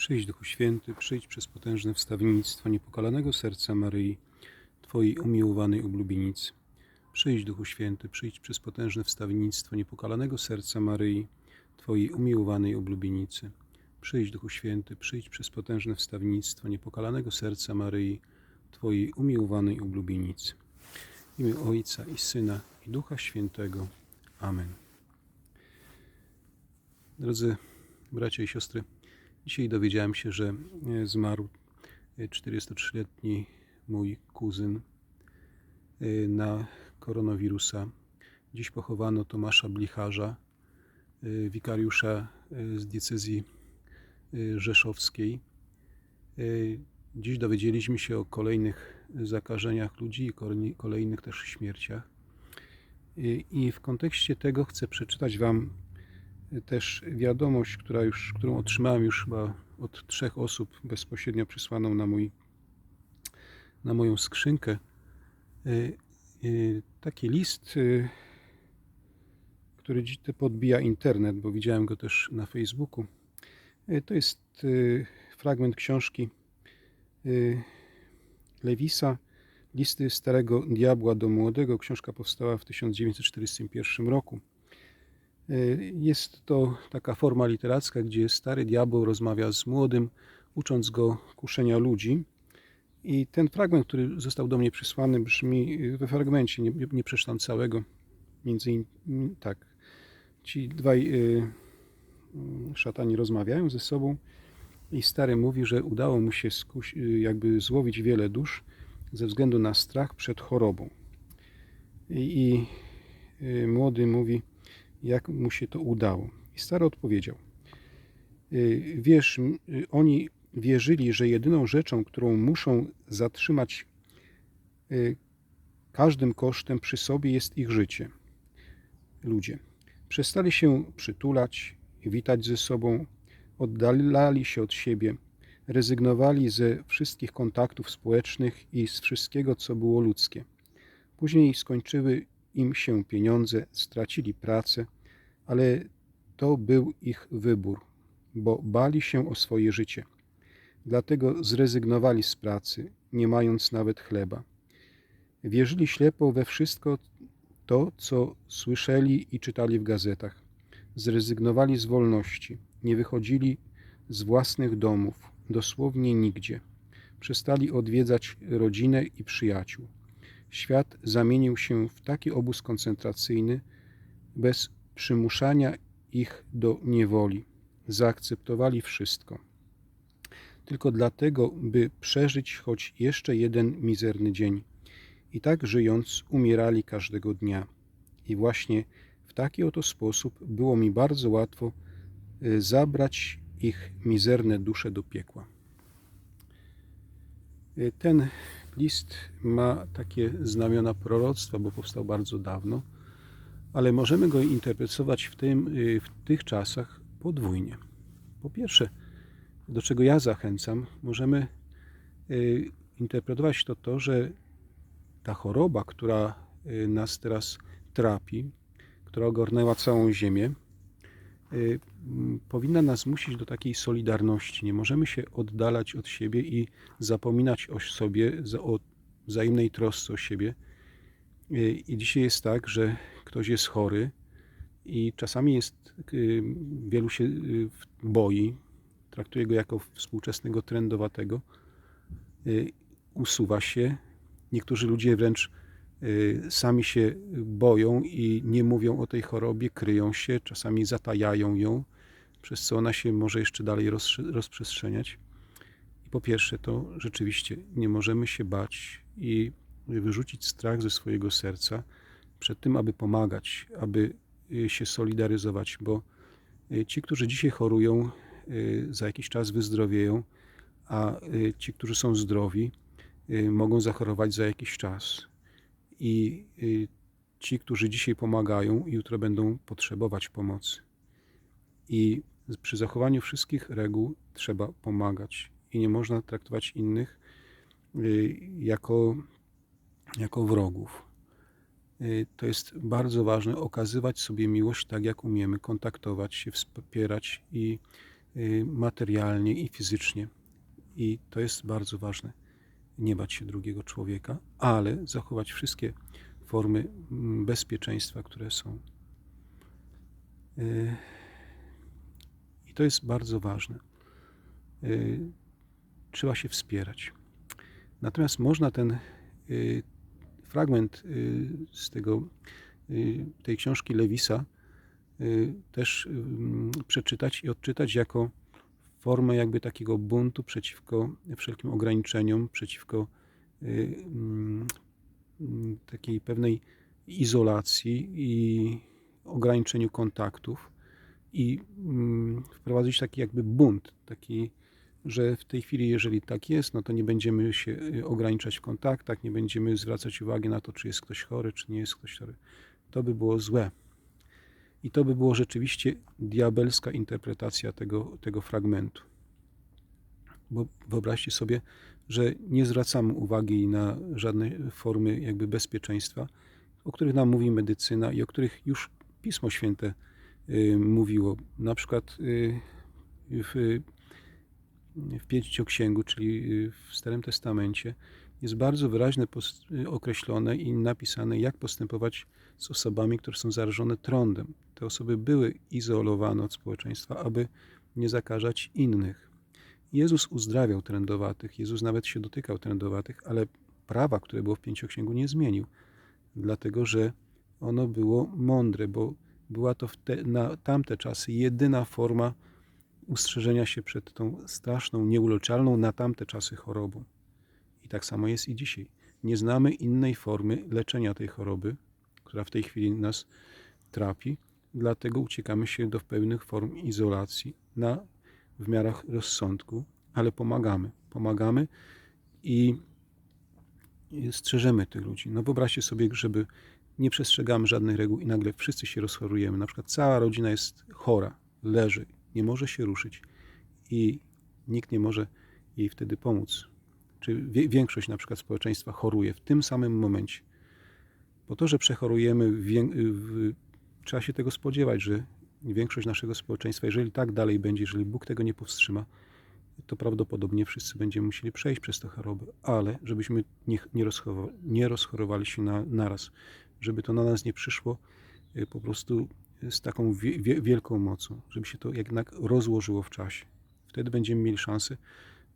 Przyjdź Duchu Święty, przyjdź przez potężne wstawiennictwo niepokalanego serca Maryi, Twojej umiłowanej oblubienicy. Przyjdź Duchu Święty, przyjdź przez potężne wstawiennictwo niepokalanego serca Maryi, Twojej umiłowanej oblubienicy. Przyjdź Duchu Święty, przyjdź przez potężne wstawiennictwo niepokalanego serca Maryi, Twojej umiłowanej oblubienicy. W imię Ojca i Syna i Ducha Świętego. Amen. Drodzy bracia i siostry, dzisiaj dowiedziałem się, że e, zmarł e, 43-letni mój kuzyn e, na koronawirusa. Dziś pochowano Tomasza Blicharza, e, wikariusza e, z diecezji e, rzeszowskiej. E, Dziś dowiedzieliśmy się o kolejnych zakażeniach ludzi i kolejny- kolejnych też śmierciach. I w kontekście tego chcę przeczytać Wam też wiadomość, która już, którą otrzymałem już chyba od trzech osób bezpośrednio przysłaną na, mój, na moją skrzynkę. Y, y, Taki list, y, który podbija internet, bo widziałem go też na Facebooku. To jest fragment książki Lewisa, Listy Starego Diabła do Młodego. Książka powstała w 1941 roku. Y, Jest to taka forma literacka, gdzie stary diabeł rozmawia z młodym, ucząc go kuszenia ludzi. I ten fragment, który został do mnie przysłany, brzmi y, we fragmencie, nie, nie przeczytam całego. Między innymi tak. Ci dwaj y, szatani rozmawiają ze sobą i stary mówi, że udało mu się jakby złowić wiele dusz ze względu na strach przed chorobą. I, i y, młody mówi, jak mu się to udało. I stary odpowiedział: y, Wiesz, y, oni wierzyli, że jedyną rzeczą, którą muszą zatrzymać y, każdym kosztem przy sobie jest ich życie. Ludzie przestali się przytulać, witać ze sobą, oddalali się od siebie, rezygnowali ze wszystkich kontaktów społecznych i z wszystkiego, co było ludzkie. Później skończyły im się pieniądze, stracili pracę, ale to był ich wybór, bo bali się o swoje życie. Dlatego zrezygnowali z pracy, nie mając nawet chleba. Wierzyli ślepo we wszystko to, co słyszeli i czytali w gazetach. Zrezygnowali z wolności, nie wychodzili z własnych domów, dosłownie nigdzie. Przestali odwiedzać rodzinę i przyjaciół. Świat zamienił się w taki obóz koncentracyjny, bez przymuszania ich do niewoli. Zaakceptowali wszystko. Tylko dlatego, by przeżyć choć jeszcze jeden mizerny dzień. I tak żyjąc, umierali każdego dnia. I właśnie w taki oto sposób było mi bardzo łatwo y, zabrać ich mizerne dusze do piekła. Y, Ten list ma takie znamiona proroctwa, bo powstał bardzo dawno, ale możemy go interpretować w, tym, y, w tych czasach podwójnie. Po pierwsze, do czego ja zachęcam, możemy y, interpretować to to, że ta choroba, która y, nas teraz trapi, która ogarnęła całą Ziemię, powinna nas zmusić do takiej solidarności. Nie możemy się oddalać od siebie i zapominać o sobie, o wzajemnej trosce o siebie. I dzisiaj jest tak, że ktoś jest chory i czasami jest, y, wielu się y, boi, traktuje go jako współczesnego trendowatego, y, usuwa się. Niektórzy ludzie wręcz sami się boją i nie mówią o tej chorobie, kryją się, czasami zatajają ją, przez co ona się może jeszcze dalej rozprze- rozprzestrzeniać. I po pierwsze, to rzeczywiście nie możemy się bać i wyrzucić strach ze swojego serca przed tym, aby pomagać, aby y, się solidaryzować, bo y, ci, którzy dzisiaj chorują, y, za jakiś czas wyzdrowieją, a ci, którzy są zdrowi, mogą zachorować za jakiś czas. I ci, którzy dzisiaj pomagają, jutro będą potrzebować pomocy. I przy zachowaniu wszystkich reguł trzeba pomagać. I nie można traktować innych jako, jako wrogów. Y, To jest bardzo ważne, okazywać sobie miłość tak, jak umiemy, kontaktować się, wspierać i y, materialnie i fizycznie. I to jest bardzo ważne. Nie bać się drugiego człowieka, ale zachować wszystkie formy mm, bezpieczeństwa, które są. Y, I to jest bardzo ważne. Trzeba się wspierać. Natomiast można ten fragment y, z tego, y, tej książki Lewisa y, też przeczytać i odczytać jako formę jakby takiego buntu przeciwko wszelkim ograniczeniom, przeciwko mm, takiej pewnej izolacji i ograniczeniu kontaktów i mm, wprowadzić taki jakby bunt, taki, że w tej chwili, jeżeli tak jest, no to nie będziemy się y, ograniczać w kontaktach, nie będziemy zwracać uwagi na to, czy jest ktoś chory, czy nie jest ktoś chory. To by było złe. I to by było rzeczywiście diabelska interpretacja tego, tego fragmentu. Bo wyobraźcie sobie, że nie zwracamy uwagi na żadne formy jakby bezpieczeństwa, o których nam mówi medycyna i o których już Pismo Święte y, mówiło. Na przykład y, w, w Pięcioksięgu, czyli y, w Starym Testamencie, jest bardzo wyraźnie pos- określone i napisane, jak postępować z osobami, które są zarażone trądem. Te osoby były izolowane od społeczeństwa, aby nie zakażać innych. Jezus uzdrawiał trędowatych, Jezus nawet się dotykał trędowatych, ale prawa, które było w Pięcioksięgu, nie zmienił, dlatego że ono było mądre, bo była to te, na tamte czasy jedyna forma ustrzeżenia się przed tą straszną, nieuleczalną na tamte czasy chorobą. I tak samo jest i dzisiaj. Nie znamy innej formy leczenia tej choroby, która w tej chwili nas trapi, dlatego uciekamy się do pewnych form izolacji na, w miarach rozsądku, ale pomagamy. Pomagamy i strzeżemy tych ludzi. No wyobraźcie sobie, żeby nie przestrzegamy żadnych reguł i nagle wszyscy się rozchorujemy. Na przykład cała rodzina jest chora, leży, nie może się ruszyć i nikt nie może jej wtedy pomóc. Czy większość na przykład społeczeństwa choruje w tym samym momencie. Po to, że przechorujemy, w, trzeba się tego spodziewać, że większość naszego społeczeństwa, jeżeli tak dalej będzie, jeżeli Bóg tego nie powstrzyma, to prawdopodobnie wszyscy będziemy musieli przejść przez tę chorobę, ale żebyśmy nie, nie, rozchorowa, nie rozchorowali się na, naraz, żeby to na nas nie przyszło y, po prostu z taką wie, wie, wielką mocą, żeby się to jednak rozłożyło w czasie. Wtedy będziemy mieli szansę,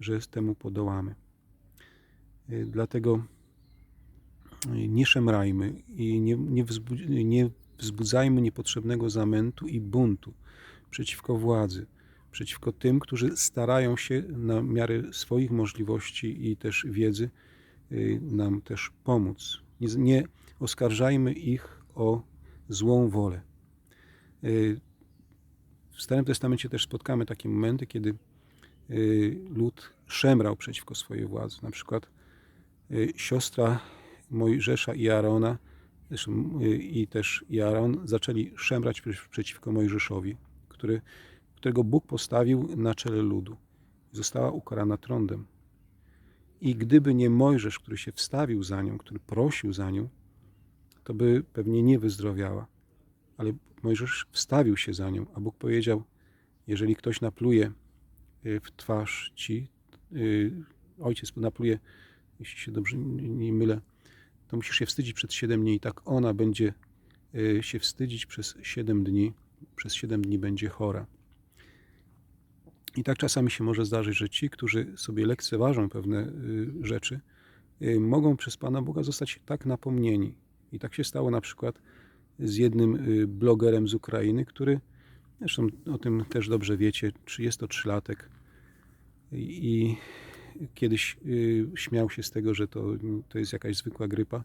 że temu podołamy. Y, Dlatego y, nie szemrajmy i nie, nie, wzbudzi, nie wzbudzajmy niepotrzebnego zamętu i buntu przeciwko władzy przeciwko tym, którzy starają się na miarę swoich możliwości i też wiedzy y, nam też pomóc. Nie, nie oskarżajmy ich o złą wolę. Y, W Starym Testamencie też spotkamy takie momenty, kiedy y, lud szemrał przeciwko swojej władzy. Na przykład siostra Mojżesza i zresztą, i też i zaczęli szemrać przeciwko Mojżeszowi, który którego Bóg postawił na czele ludu. Została ukarana trądem. I gdyby nie Mojżesz, który się wstawił za nią, który prosił za nią, to by pewnie nie wyzdrowiała. Ale Mojżesz wstawił się za nią, a Bóg powiedział: Jeżeli ktoś napluje y, w twarz ci, y, ojciec napluje, jeśli się dobrze nie mylę, to musisz się wstydzić przed siedem dni. I tak ona będzie y, się wstydzić przez siedem dni. Przez siedem dni będzie chora. I tak czasami się może zdarzyć, że ci, którzy sobie lekceważą pewne rzeczy, mogą przez Pana Boga zostać tak napomnieni. I tak się stało na przykład z jednym y, blogerem z Ukrainy, który, zresztą o tym też dobrze wiecie, 33-latek i kiedyś śmiał się z tego, że to, to jest jakaś zwykła grypa,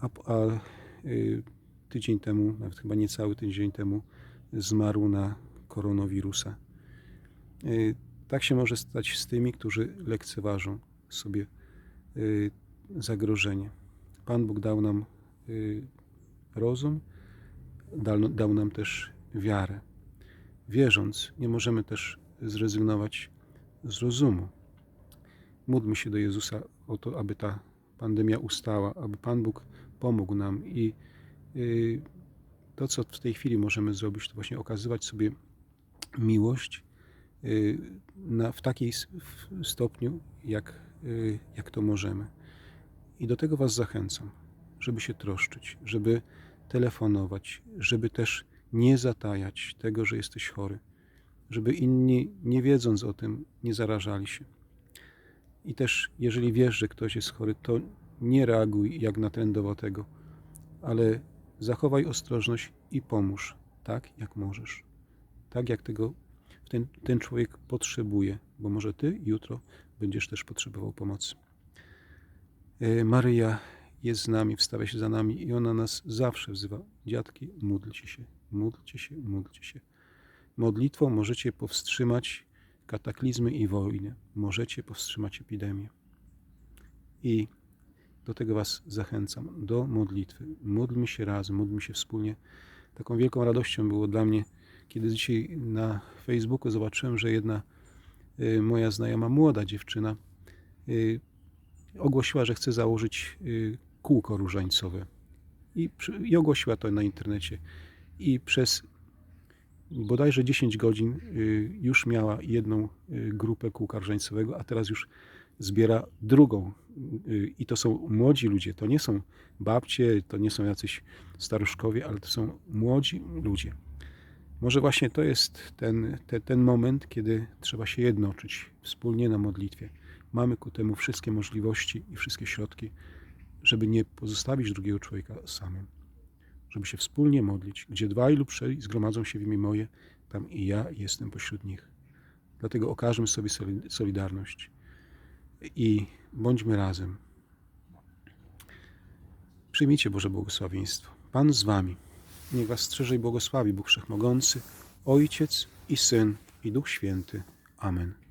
a, a tydzień temu, nawet chyba niecały tydzień temu, zmarł na koronawirusa. Y, tak się może stać z tymi, którzy lekceważą sobie y, zagrożenie. Pan Bóg dał nam y, rozum, dał, dał nam też wiarę. Wierząc, nie możemy też zrezygnować z rozumu. Módlmy się do Jezusa o to, aby ta pandemia ustała, aby Pan Bóg pomógł nam i to, co w tej chwili możemy zrobić, to właśnie okazywać sobie miłość y, na, w takiej stopniu, jak, y, jak to możemy. I do tego Was zachęcam, żeby się troszczyć, żeby telefonować, żeby też nie zatajać tego, że jesteś chory, żeby inni, nie wiedząc o tym, nie zarażali się. I też, jeżeli wiesz, że ktoś jest chory, to nie reaguj jak na trendowatego, ale zachowaj ostrożność i pomóż tak, jak możesz. Tak, jak tego ten, ten człowiek potrzebuje, bo może ty jutro będziesz też potrzebował pomocy. E, Maryja jest z nami, wstawia się za nami i ona nas zawsze wzywa. Dziadki, módlcie się, módlcie się, módlcie się. Modlitwą możecie powstrzymać kataklizmy i wojny. Możecie powstrzymać epidemię. I do tego Was zachęcam, do modlitwy. Módlmy się razem, módlmy się wspólnie. Taką wielką radością było dla mnie, kiedy dzisiaj na Facebooku zobaczyłem, że jedna y, moja znajoma, młoda dziewczyna, y, ogłosiła, że chce założyć y, kółko różańcowe. I, I ogłosiła to na internecie. I przez bodajże 10 godzin y, już miała jedną y, grupę kółka różańcowego, a teraz już zbiera drugą. Y, I to są młodzi ludzie, to nie są babcie, to nie są jacyś staruszkowie, ale to są młodzi ludzie. Może właśnie to jest ten, te, ten moment, kiedy trzeba się jednoczyć wspólnie na modlitwie. Mamy ku temu wszystkie możliwości i wszystkie środki, żeby nie pozostawić drugiego człowieka samym. Żeby się wspólnie modlić. Gdzie dwaj lub trzej zgromadzą się w imię moje, tam i ja jestem pośród nich. Dlatego okażmy sobie soli- solidarność i bądźmy razem. Przyjmijcie Boże błogosławieństwo. Pan z wami. Niech was strzeże i błogosławi Bóg Wszechmogący, Ojciec i Syn i Duch Święty. Amen.